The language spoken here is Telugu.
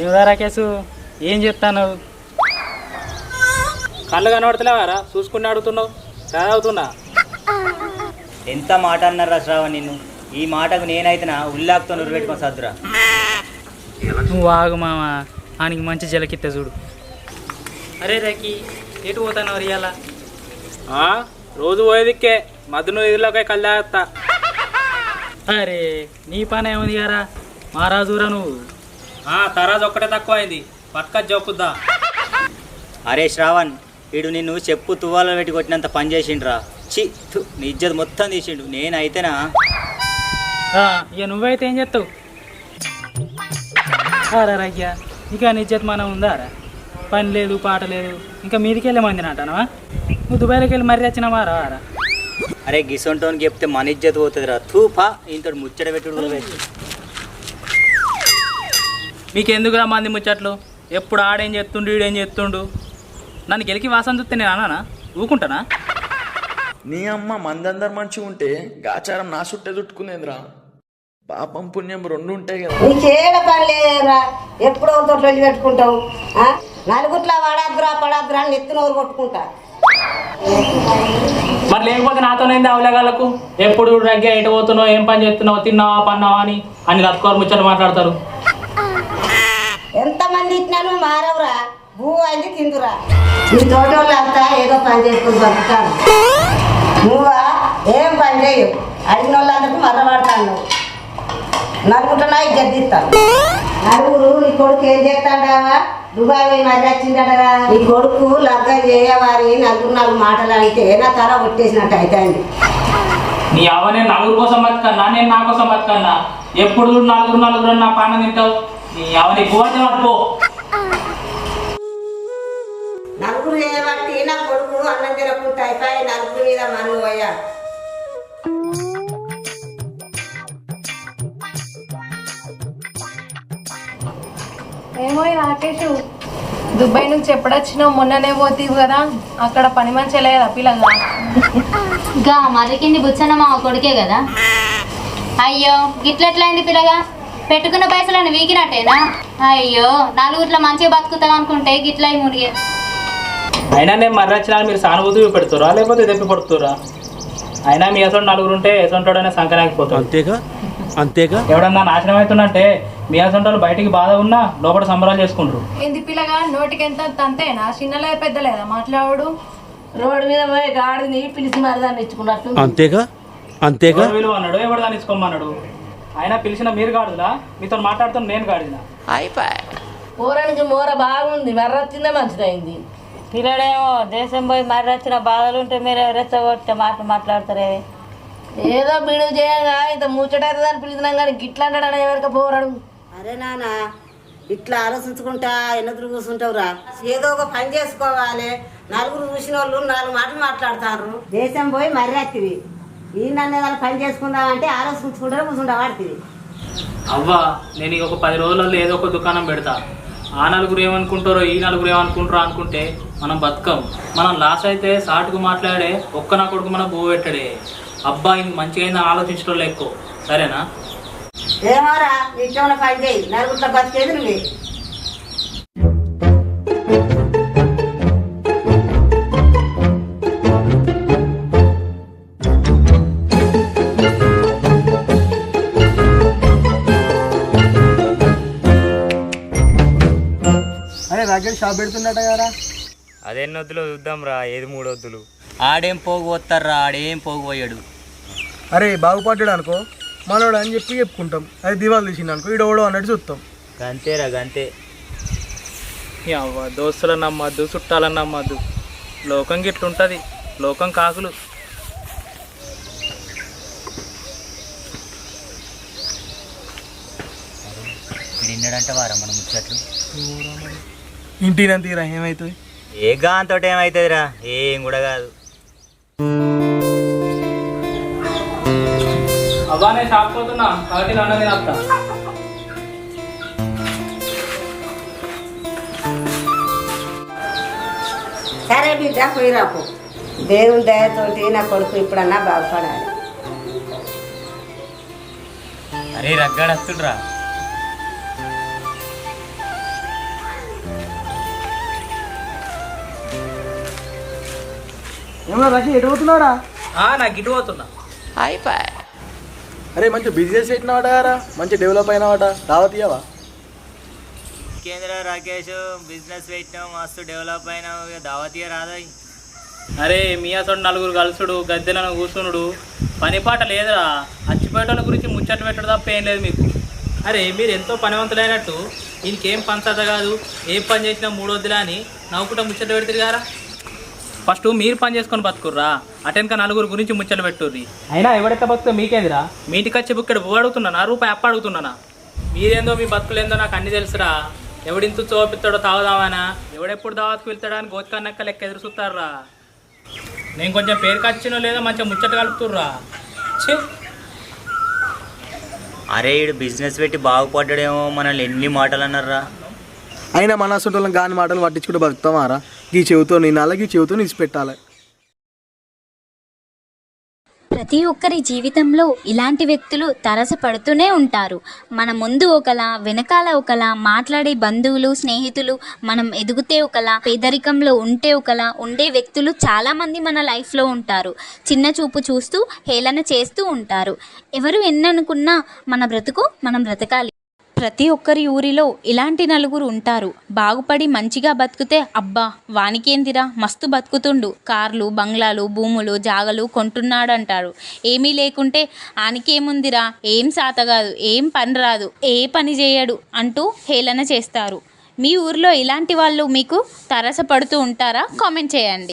ఏమిరా రాకేశు ఏం చెప్తాను కళ్ళు కనబడతలేవారా? చూసుకుని అడుగుతున్నావు. చదువుతున్నా ఎంత మాట అన్నారా శ్రావణ్ నిన్ను? ఈ మాటకు నేనైతేనా ఉల్లాక్తో నువ్వు సద్దురా. నువ్వు ఆగు మామ. ఆయనకి మంచి జలకిత్త చూడు. అరే రాకి ఎటు పోతాను రియాలా రోజు పోయేదిక్కే. మధ్యలో ఎదురులోకి కళ్ళు తాగుతా అరే నీ పని ఏముంది గారా మహారాజురా నువ్వు? తరాజు ఒక్కటే తక్కువ అయింది పక్క జోకుద్దా? అరే శ్రావణ్ వీడు నిన్ను చెప్పు తువ్వాలో పెట్టి కొట్టినంత పని చేసిండ్రా. చి నీ ఇజ్జత్ మొత్తం తీసిండు. నేనైతేనా? ఇక నువ్వైతే ఏం చేస్తావు అరే రయ్యా ఇక నిశ్చత మనం ఉందా రా? పని లేదు పాట లేదు ఇంకా మీదికి వెళ్ళే మంది అంటానవా నువ్వు దుబాయ్లోకి వెళ్ళి మరీ వచ్చినావా రా రా. అరే గిసొంటోనికి చెప్తే మన ఇజ్జత్ పోతుందిరా. తూఫా ఇంతటి ముచ్చట పెట్టుడు. మీకు ఎందుకురా మంది ముచ్చట్లు? ఎప్పుడు ఆడేం చేస్తుండు ఈడేం చేస్తుండు నన్ను గెలికి వాసన చూస్తే నేను అన్నానా? ఊకుంటానా? నీ అమ్మ మందందరు మంచిగా ఉంటే గాచారం నా చుట్టే చుట్టుకునేదిరా పాపం పుణ్యం రెండు ఉంటాయి కదా. నీకేడ పని లేదురా. ఎప్పుడో పెట్టుకుంటావు? ఆ? నలుగుట్లా పడద్దురా పడద్దురా అని నెత్తి నోరు కొట్టుకుంటా. మరి లేకపోతే నాతోనేంది అవలేగాళ్ళకు ఎప్పుడు రగ్గా ఎటు పోతున్నావు ఏం పని చేస్తున్నావు తిన్నావా పన్నావా అని? అని రత్కోరు ముచ్చట్లు మాట్లాడతారు. తిట్టినాను ఇచ్చినాను మారవురా. భూ అయింది తిందురా. నీ తోట అంతా ఏదో పని చేసుకుని బతుకుతాను నువ్వా? ఏం పని చేయవు. అడిగిన వాళ్ళందరికీ మర్రపడతాను నువ్వు నలుగుంటున్నా గద్దిస్తాను నలుగురు నీ కొడుకు ఏం చేస్తాడావా? దుబాయ్ పోయి మరి వచ్చిందటగా నీ కొడుకు లగ్గం చేయవారి నలుగురు నాలుగు మాటలు అడిగితే నా తల కొట్టేసినట్టు అయితే నీ అవ్వ నేను నలుగురు కోసం బతకన్నా నేను నా కోసం బతకన్నా. ఎప్పుడు నలుగురు నలుగురు నా పాన తింటావు? నీ అవ్వ నీ పోతే పట్టుకో నలుగురు చేయబట్టి నా కొడుకు అన్నం తినకుండా అయిపోయి నలుగురు మీద మను పోయా. ఏమో రాకేష్ దుబాయ్ నుంచి ఎప్పుడొచ్చినావు? మొన్ననే పోతీవు కదా. అక్కడ పని మంచి లేదా పిల్లగా గా మర్రికింది బుచ్చన్న మా కొడుకే కదా. అయ్యో గిట్లెట్లయింది పిల్లగా? పెట్టుకున్న పైసలను వీకినట్టేనా? అయ్యో నలుగురిలో మంచిగా బతుకుతాం అనుకుంటే గిట్ల మునిగే. అయినా నేను మర్రి వచ్చినా మీరు సానుభూతి చూపెడుతురా లేకపోతే దెప్పి పడుతురా అయినా మీ అసలు నలుగురు ఉంటే ఎసంటోడనే సంకరాకపోతాడు. అంతేగా? అంతేగా? ఎవడన్నా నాశనం అవుతుందంటే మీ అసంటోళ్ళు బయటికి బాధ ఉన్నా లోపల సంబరాలు చేసుకుంటారు. ఏంది పిల్లగా నోటికి ఎంత అంతేనా చిన్నలే పెద్దలేదా? మాట్లాడు. రోడ్డు మీద పోయి గాడిని పిలిచి మరదాన్ని ఇచ్చుకున్నట్టు. అంతేగా? అంతేగా? విలువ అన్నాడు? ఎవడు దాన్ని ఇచ్చుకోమన్నాడు? అయినా పిలిచిన మీరు గాడుదా మీతో మాట్లాడుతున్న నేను గాడినా కూరనికి మూర బాగుంది మర్రొచ్చిందే మంచిదైంది. పిల్లడేమో దేశం పోయి మరి వచ్చిన బాధలు ఉంటే మీరు రెచ్చగొట్టే మాటలు మాట్లాడతారే? ఏదో బిడు చేయంగా ఇంత ముచ్చటైతుందని పిలిచినాం కానీ గిట్లా అంటాడు ఎవరికి పోరాడు? అరే నాన్న ఇట్లా ఆలోచించుకుంటా ఎన్నదురు కూర్చుంటావురా? ఏదో ఒక పని చేసుకోవాలి. నలుగురు చూసిన వాళ్ళు నాలుగు మాటలు మాట్లాడతారు. దేశం పోయి మర్రత్తివి ఈ నన్ను ఏదైనా పని చేసుకుందామంటే ఆలోచించుకుంటే కూర్చుంటా వాడుతుంది అవ్వా నేను ఒక పది రోజులలో ఏదో ఒక దుకాణం పెడతా. ఆ నలుగురు ఏమనుకుంటారో ఈ నలుగురు ఏమనుకుంటారో అనుకుంటే మనం బతకం. మనం లాస్ అయితే సాటుకు మాట్లాడే ఒక్క నా కొడుకు మన బో పెట్టడే. అబ్బా ఇది మంచిగా అయిందని ఆలోచించడం ఎక్కువ. సరేనా? ఏమోరా నిత్యమైన పని చేయి నలుగురిలో బతికేది నువ్వే. అదెన్నొద్దులో చూద్దాం రా ఏది మూడొద్దులు ఆడేం పోగు పోతారా ఆడేం పోగు పోయాడు. అరే బాగుపడ్డాడు అనుకో మనోడు అని చెప్పి చెప్పుకుంటాం. అది దివాలు తీసిండు అనుకో ఈడోడో అన్నట్టు చూస్తాం. గంతేరా గంతే. అవ్వ దోస్తులను నమ్మద్దు చుట్టాలను నమ్మద్దు. లోకం గిట్లుంటుంది లోకం కాకులు. ఇక్కడ ఇన్నడంటే వారా మనం ముచ్చట్లు? ఇంటిన తీరా ఏమవుతుంది ఏ గాంతో ఏమవుతుందిరా ఏం కూడా కాదు. అవ్వా నేను షాప్ పోతున్నా కాబట్టి అన్న నేను వస్తా. సరే బిడ్డ పోయిరాపు దేవుని దయతోటి నా కొడుకు ఇప్పుడన్నా బాగుపడాలి. అరే రగ్గాడు వస్తుండ్రా. రషి ఎటు ఆ, నాకు ఇటు పోతున్నా. అరే మంచి బిజినెస్ పెట్టినవాట రా? మంచి డెవలప్ అయినవాట దావత్ ఇయ్యవా కేంద్ర రాకేష్? బిజినెస్ పెట్టినావు మస్తు డెవలప్ అయినావు ఇక దావతీయ రాదా అరే మీ అసలు నలుగురు కలుసుడు గద్దెలను కూర్చునుడు. పని పాట లేదురా. అచ్చిపేటల గురించి ముచ్చట పెట్టడం తప్ప ఏం లేదు మీకు. అరే మీరు ఎంతో పనివంతులైనట్టు. ఇంకేం పంచత కాదు. ఏం పని చేసినా మూడొద్దులా అని నవ్వుకుంటా ముచ్చట పెడతారు గారా ఫస్ట్ మీరు పని చేసుకొని బతుకుర్రా. అటెనక నలుగురు గురించి ముచ్చట పెట్టుర్రి. అయినా ఎవడెక్క బతుకుతో మీకేందిరా? మీ ఇంటికి వచ్చి బుక్కడ బువ్వ అడుగుతున్నానా? రూపాయి అప్ప అడుగుతున్నానా? మీరేందో మీ బతుకులేందో నాకు అన్ని తెలుసురా. ఎవడింతు చోపిస్తాడో తాగుదామనా? ఎవడెప్పుడు దావత్కి వెళ్తాడా అని గోతికన్నక్క లెక్క ఎదురు చూస్తారా నేను కొంచెం పేరు కచ్చినో లేదో మంచిగా ముచ్చట కలుపుతుర్రా. ఛీ! అరే ఈడు బిజినెస్ పెట్టి బాగుపడ్డాడేమో మనల్ని ఎన్ని మాటలు అన్నారా అయినా మన అసలు గాని మాటలు పట్టించుకుంటే బతుకుతామారా ఈ చెవితో నేను అలాగే చెవితో నిలిచి పెట్టాలి. ప్రతి ఒక్కరి జీవితంలో ఇలాంటి వ్యక్తులు తరసపడుతూనే ఉంటారు. మన ముందు ఒకలా వెనకాల ఒకలా మాట్లాడే బంధువులు స్నేహితులు మనం ఎదుగుతే ఒకలా పేదరికంలో ఉంటే ఒకలా ఉండే వ్యక్తులు చాలామంది మన లైఫ్లో ఉంటారు. చిన్న చూపు చూస్తూ హేళన చేస్తూ ఉంటారు. ఎవరు ఎన్ననుకున్నా మన బ్రతుకు మనం బ్రతకాలి. ప్రతి ఒక్కరి ఊరిలో ఇలాంటి నలుగురు ఉంటారు. బాగుపడి మంచిగా బతికితే అబ్బా వానికేందిరా? మస్తు బతుకుతుండు. కార్లు బంగ్లాలు భూములు జాగలు కొంటున్నాడంటారు. ఏమీ లేకుంటే ఆనికేముందిరా? ఏం సాతగాదు ఏం పని రాదు ఏ పని చేయడు అంటూ హేళన చేస్తారు. మీ ఊర్లో ఇలాంటి వాళ్ళు మీకు తరసపడుతూ ఉంటారా? కామెంట్ చేయండి.